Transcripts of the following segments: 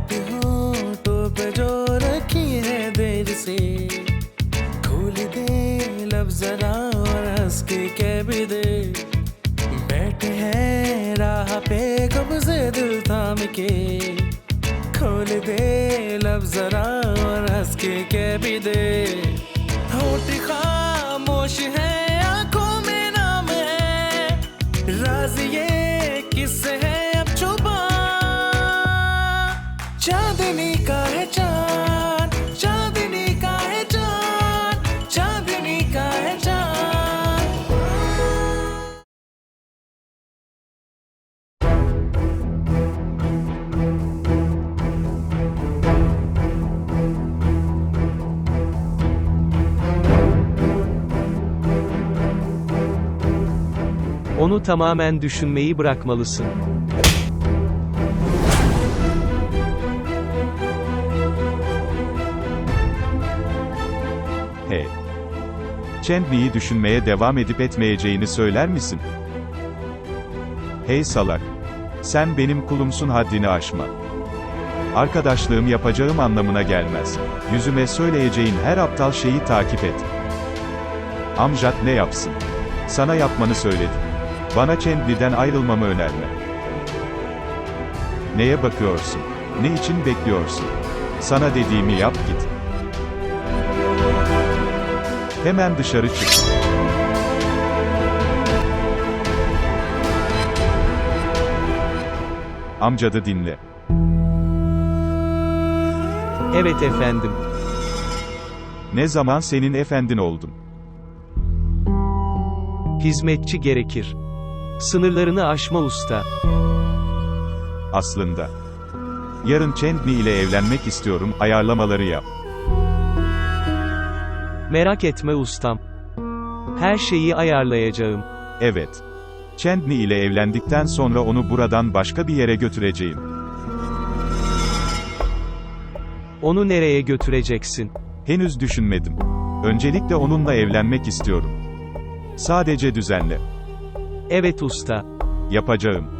बात होठों पे जो रखी है देर से। खोल दे लब जरा और हंस के कह भी दे। बैठे हैं राह पे कब से दिल थाम के। खोल दे लब जरा और हंस के कह भी दे। होठ खामोश है, आँखों में नाम है। राज ये चांदनी का है चांद चांदनी का है चांद चांदनी का है चांद Onu tamamen düşünmeyi bırakmalısın. Chandler'ı düşünmeye devam edip etmeyeceğini söyler misin? Hey salak. Sen benim kulumsun haddini aşma. Arkadaşlığım yapacağım anlamına gelmez. Yüzüme söyleyeceğin her aptal şeyi takip et. Amjad ne yapsın? Sana yapmanı söyledim. Bana Chandler'den ayrılmamı önerme. Neye bakıyorsun? Ne için bekliyorsun? Sana dediğimi yap git. Hemen dışarı çık. Amcadı dinle. Evet efendim. Ne zaman senin efendin oldum? Hizmetçi gerekir. Sınırlarını aşma usta. Aslında. Yarın Chandni ile evlenmek istiyorum, ayarlamaları yap. Merak etme ustam. Her şeyi ayarlayacağım. Evet. Chandni ile evlendikten sonra onu buradan başka bir yere götüreceğim. Onu nereye götüreceksin? Henüz düşünmedim. Öncelikle onunla evlenmek istiyorum. Sadece düzenle. Evet usta. Yapacağım.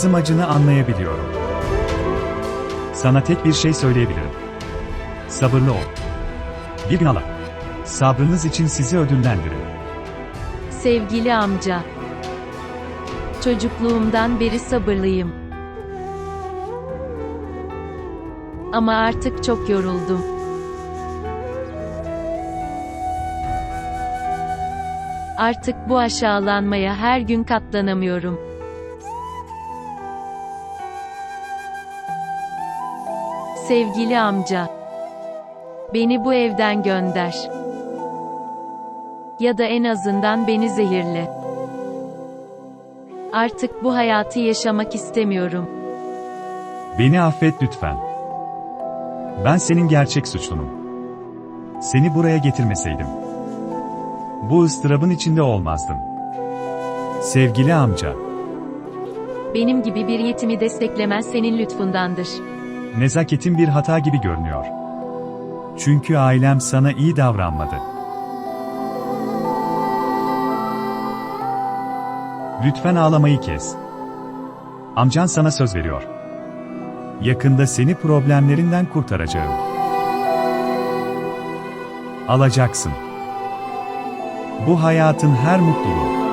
Kızım acını anlayabiliyorum. Sana tek bir şey söyleyebilirim. Sabırlı ol. Bir gün Allah. Sabrınız için sizi ödüllendiririm. Sevgili amca. Çocukluğumdan beri sabırlıyım. Ama artık çok yoruldum. Artık bu aşağılanmaya her gün katlanamıyorum. Sevgili amca. Beni bu evden gönder. Ya da en azından beni zehirle. Artık bu hayatı yaşamak istemiyorum. Beni affet lütfen. Ben senin gerçek suçlunum. Seni buraya getirmeseydim. Bu ıstırabın içinde olmazdın. Sevgili amca, Benim gibi bir yetimi desteklemez senin lütfundandır. Nezaketin bir hata gibi görünüyor. Çünkü ailem sana iyi davranmadı. Lütfen ağlamayı kes. Amcan sana söz veriyor. Yakında seni problemlerinden kurtaracağım. Alacaksın. Bu hayatın her mutluluğu.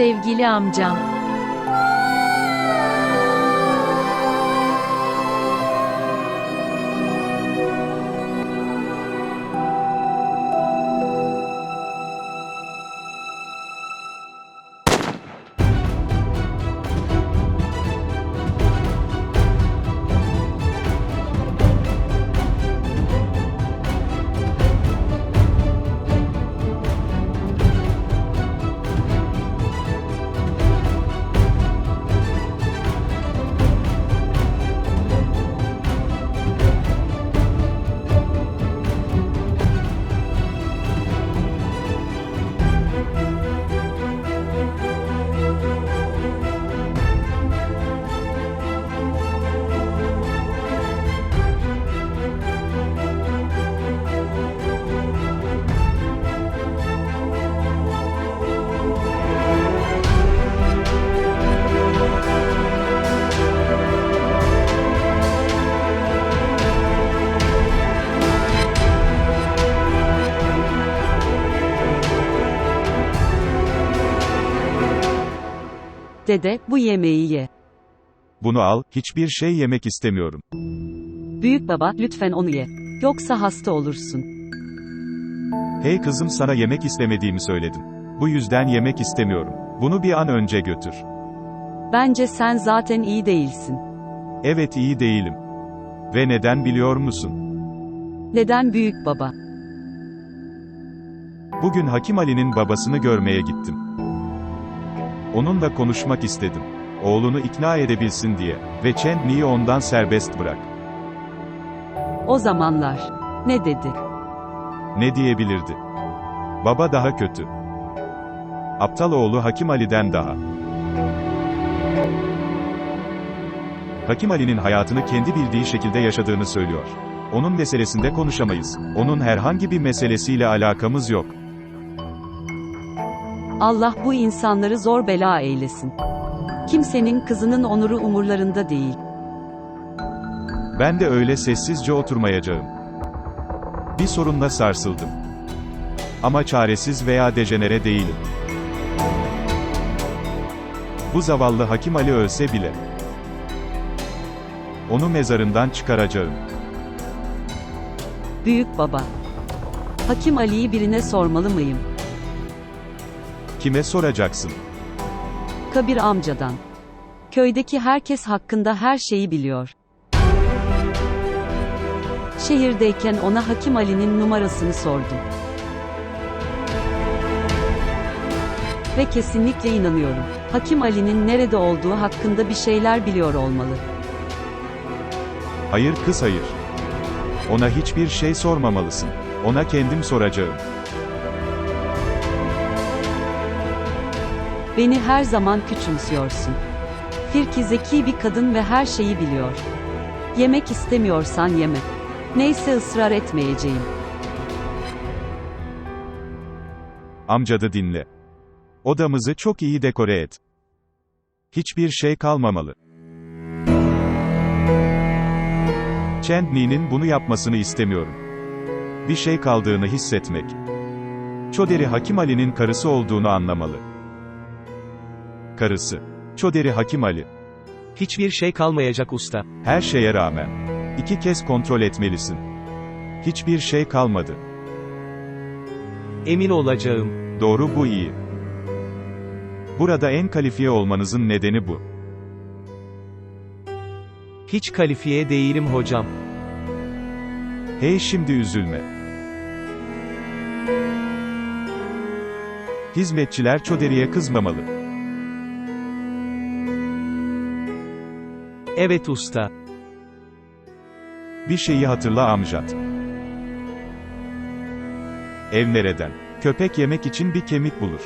Sevgili amcam. Dede, bu yemeği ye. Bunu al, hiçbir şey yemek istemiyorum. Büyük baba, lütfen onu ye. Yoksa hasta olursun. Hey kızım sana yemek istemediğimi söyledim. Bu yüzden yemek istemiyorum. Bunu bir an önce götür. Bence sen zaten iyi değilsin. Evet iyi değilim. Ve neden biliyor musun? Neden büyük baba? Bugün Hakim Ali'nin babasını görmeye gittim. Onunla konuşmak istedim. Oğlunu ikna edebilsin diye. Ve Chandni'yi ondan serbest bırak. O zamanlar. Ne dedi? Ne diyebilirdi? Baba daha kötü. Aptal oğlu Hakim Ali'den daha. Hakim Ali'nin hayatını kendi bildiği şekilde yaşadığını söylüyor. Onun meselesinde konuşamayız. Onun herhangi bir meselesiyle alakamız yok. Allah bu insanları zor bela eylesin. Kimsenin kızının onuru umurlarında değil. Ben de öyle sessizce oturmayacağım. Bir sorunla sarsıldım. Ama çaresiz veya dejenere değilim. Bu zavallı Hakim Ali ölse bile. Onu mezarından çıkaracağım. Büyük baba. Hakim Ali'yi birine sormalı mıyım? Kime soracaksın? Kabir amcadan. Köydeki herkes hakkında her şeyi biliyor. Şehirdeyken ona Hakim Ali'nin numarasını sordum. Ve kesinlikle inanıyorum. Hakim Ali'nin nerede olduğu hakkında bir şeyler biliyor olmalı. Hayır kız hayır. Ona hiçbir şey sormamalısın. Ona kendim soracağım. Beni her zaman küçümsüyorsun. Firki zeki bir kadın ve her şeyi biliyor. Yemek istemiyorsan yeme. Neyse ısrar etmeyeceğim. Amcadı dinle. Odamızı çok iyi dekore et. Hiçbir şey kalmamalı. Chandni'nin bunu yapmasını istemiyorum. Bir şey kaldığını hissetmek. Çoderi Hakim Ali'nin karısı olduğunu anlamalı. Karısı. Çoderi Hakim Ali. Hiçbir şey kalmayacak usta. Her şeye rağmen. iki kez kontrol etmelisin. Hiçbir şey kalmadı. Emin olacağım. Doğru bu iyi. Burada en kalifiye olmanızın nedeni bu. Hiç kalifiye değilim hocam. Hey şimdi üzülme. Hizmetçiler Çoderi'ye kızmamalı. Evet usta. Bir şeyi hatırla amcat. Ev nereden? Köpek yemek için bir kemik bulur.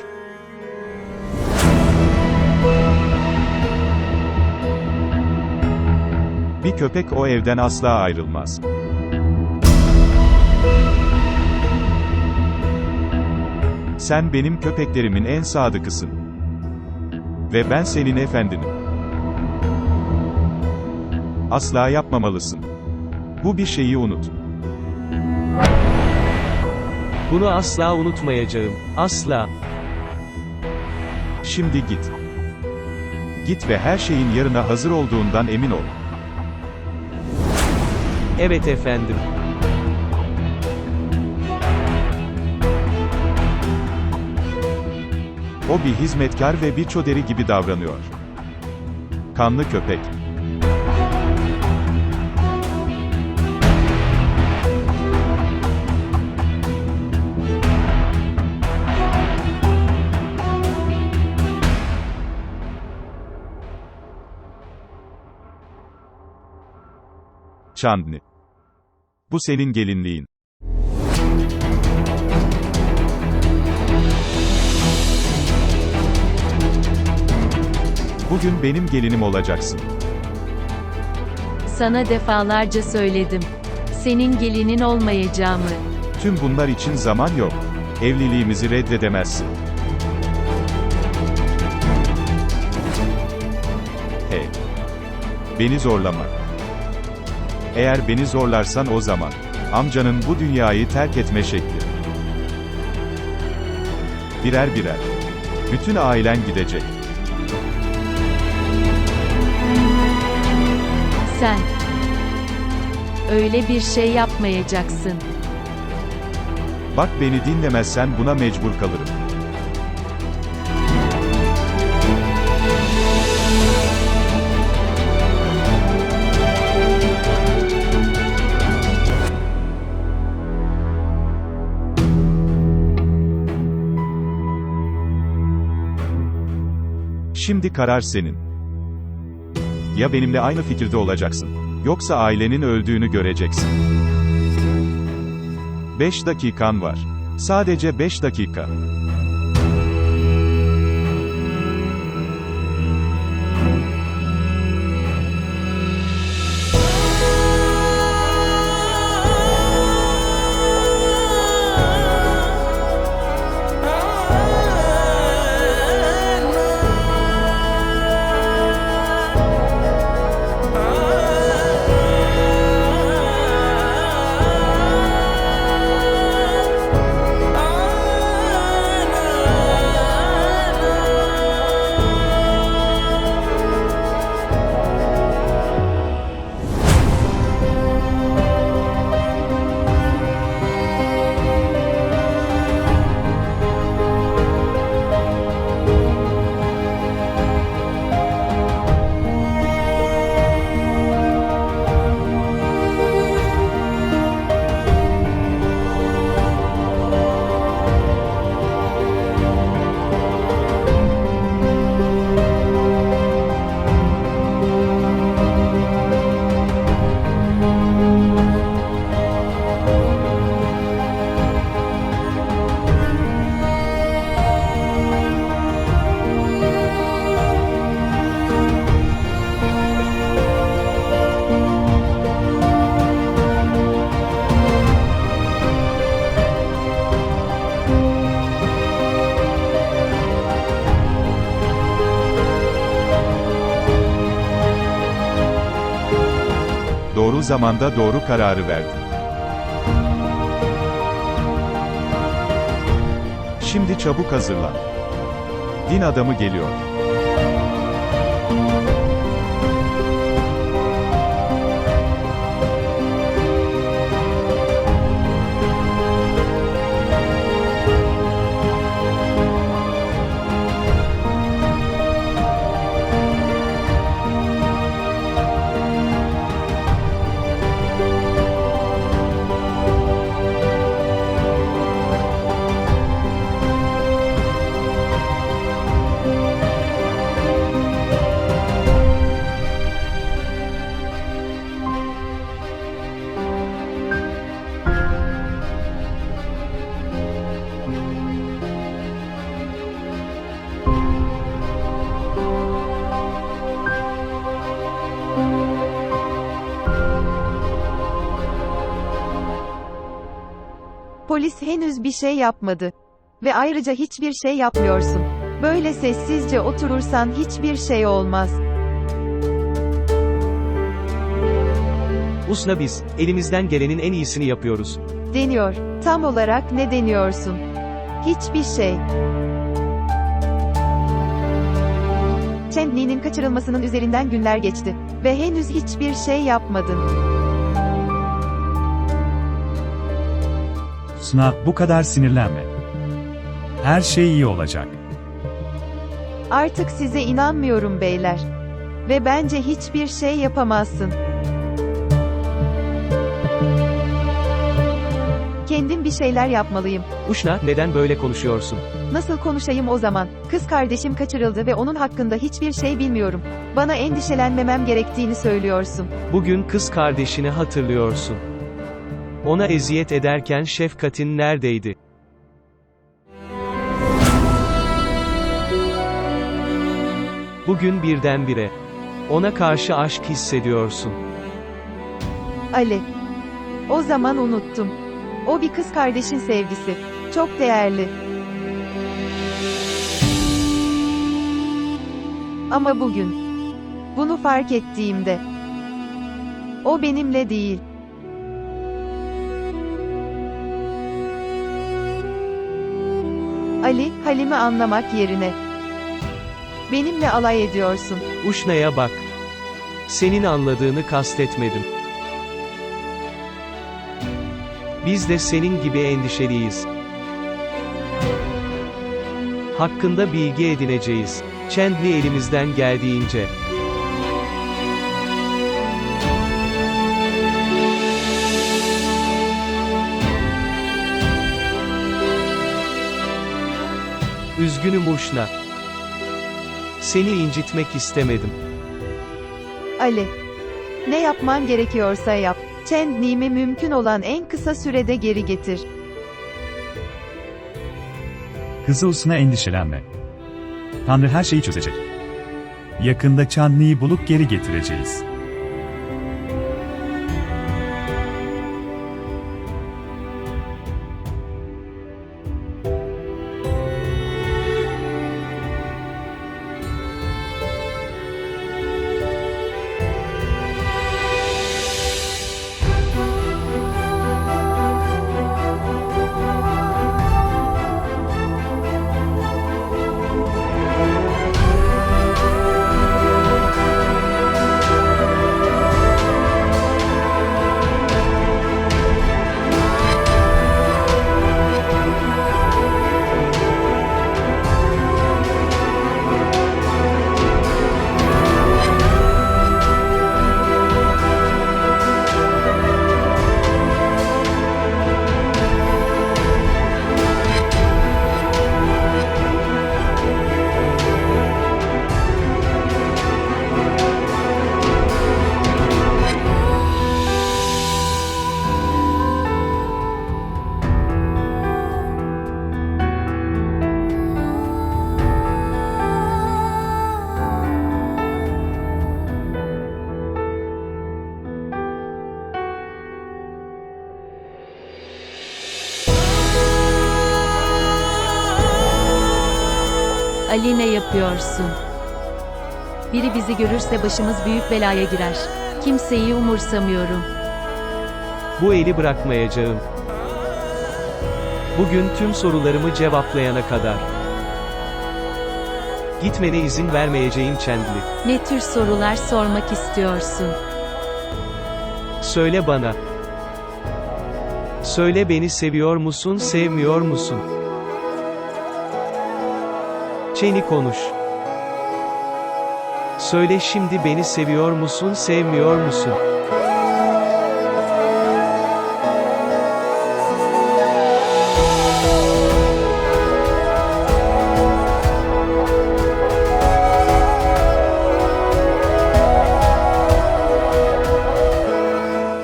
Bir köpek o evden asla ayrılmaz. Sen benim köpeklerimin en sadıkısın. Ve ben senin efendinim. Asla yapmamalısın. Bu bir şeyi unut. Bunu asla unutmayacağım. Asla. Şimdi git. Git ve her şeyin yarına hazır olduğundan emin ol. Evet efendim. O bir hizmetkar ve bir çoderi gibi davranıyor. Kanlı köpek. Chandni. Bu senin gelinliğin. Bugün benim gelinim olacaksın. Sana defalarca söyledim. Senin gelinin olmayacağımı. Tüm bunlar için zaman yok. Evliliğimizi reddedemezsin. Hey. Beni zorlama. Eğer beni zorlarsan o zaman. Amcanın bu dünyayı terk etme şekli. Birer birer. Bütün ailen gidecek. Sen öyle bir şey yapmayacaksın. Bak beni dinlemezsen buna mecbur kalırım. Şimdi karar senin. Ya benimle aynı fikirde olacaksın, yoksa ailenin öldüğünü göreceksin. 5 dakikan var. Sadece 5 dakika. Zamanda doğru kararı verdin. Şimdi çabuk hazırlan. Din adamı geliyor. Polis henüz bir şey yapmadı. Ve ayrıca hiçbir şey yapmıyorsun. Böyle sessizce oturursan hiçbir şey olmaz. Usna biz, elimizden gelenin en iyisini yapıyoruz. Deniyor. Tam olarak ne deniyorsun? Hiçbir şey. Chandni'nin kaçırılmasının üzerinden günler geçti. Ve henüz hiçbir şey yapmadın. Suna, bu kadar sinirlenme. Her şey iyi olacak. Artık size inanmıyorum beyler. Ve bence hiçbir şey yapamazsın. Kendim bir şeyler yapmalıyım. Uşna, neden böyle konuşuyorsun? Nasıl konuşayım o zaman? Kız kardeşim kaçırıldı ve onun hakkında hiçbir şey bilmiyorum. Bana endişelenmemem gerektiğini söylüyorsun. Bugün kız kardeşini hatırlıyorsun. Ona eziyet ederken şefkatin neredeydi? Bugün birdenbire ona karşı aşk hissediyorsun. Ali. O zaman unuttum. O bir kız kardeşin sevgisi. Çok değerli. Ama bugün bunu fark ettiğimde o benimle değil. Ali, Halim'i anlamak yerine benimle alay ediyorsun. Uşna'ya bak. Senin anladığını kastetmedim. Biz de senin gibi endişeliyiz. Hakkında bilgi edineceğiz. Chandler elimizden geldiğince. Üzgünüm Uşna. Seni incitmek istemedim. Ali. Ne yapman gerekiyorsa yap. Chandni'mi mümkün olan en kısa sürede geri getir. Kızı Usna endişelenme. Tanrı her şeyi çözecek. Yakında Chandni'yi bulup geri getireceğiz. Ali ne yapıyorsun? Biri bizi görürse başımız büyük belaya girer. Kimseyi umursamıyorum. Bu eli bırakmayacağım. Bugün tüm sorularımı cevaplayana kadar. Gitmene izin vermeyeceğim Chandler. Ne tür sorular sormak istiyorsun? Söyle bana. Söyle beni seviyor musun, sevmiyor musun? Çeni konuş. Söyle şimdi beni seviyor musun, sevmiyor musun?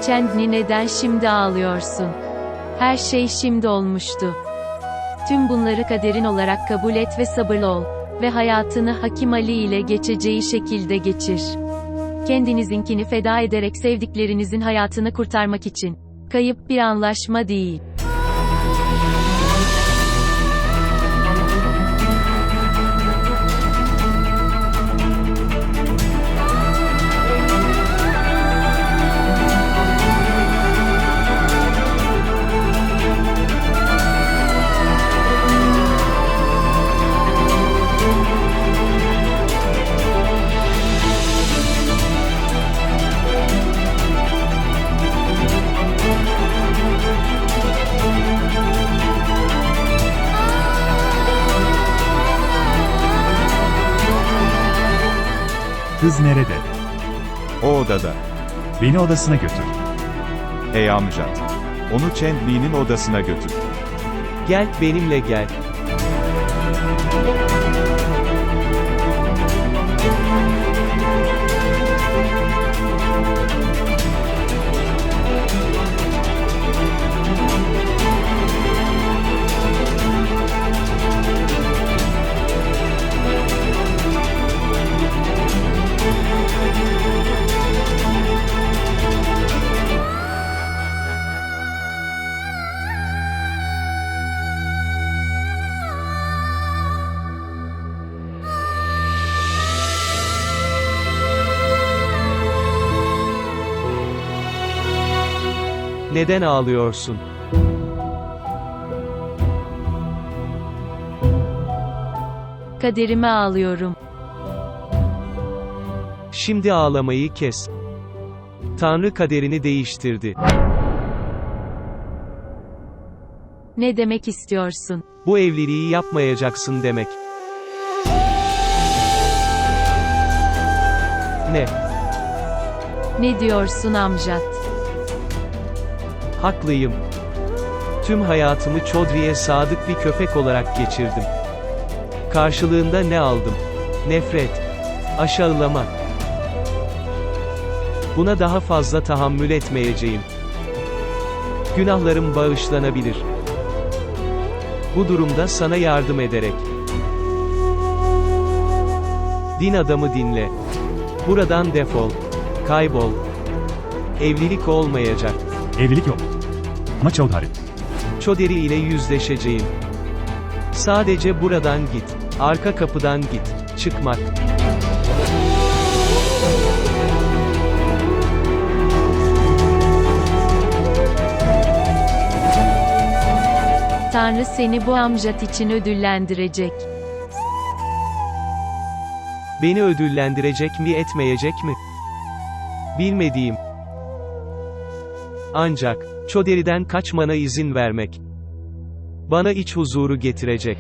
Chandni neden şimdi ağlıyorsun? Her şey şimdi olmuştu. Tüm bunları kaderin olarak kabul et ve sabırlı ol. Ve hayatını Hakim Ali ile geçeceği şekilde geçir. Kendinizinkini feda ederek sevdiklerinizin hayatını kurtarmak için. Kayıp bir anlaşma değil. Kız nerede? O odada. Beni odasına götür. Hey amcat. Onu Chandler'in odasına götür. Gel, benimle gel. Neden ağlıyorsun? Kaderime ağlıyorum. Şimdi ağlamayı kes. Tanrı kaderini değiştirdi. Ne demek istiyorsun? Bu evliliği yapmayacaksın demek. Ne? Ne diyorsun amcat? Haklıyım. Tüm hayatımı Chodri'ye sadık bir köpek olarak geçirdim. Karşılığında ne aldım? Nefret. Aşağılama. Buna daha fazla tahammül etmeyeceğim. Günahlarım bağışlanabilir. Bu durumda sana yardım ederek. Din adamı dinle. Buradan defol. Kaybol. Evlilik olmayacak. Evlilik yok. Ama Çavdari. Çoderi ile yüzleşeceğim. Sadece buradan git. Arka kapıdan git. Çıkmak. Tanrı seni bu amcat için ödüllendirecek. Beni ödüllendirecek mi etmeyecek mi? Bilmediğim. Ancak, Çoderi'den kaçmana izin vermek. Bana iç huzuru getirecek.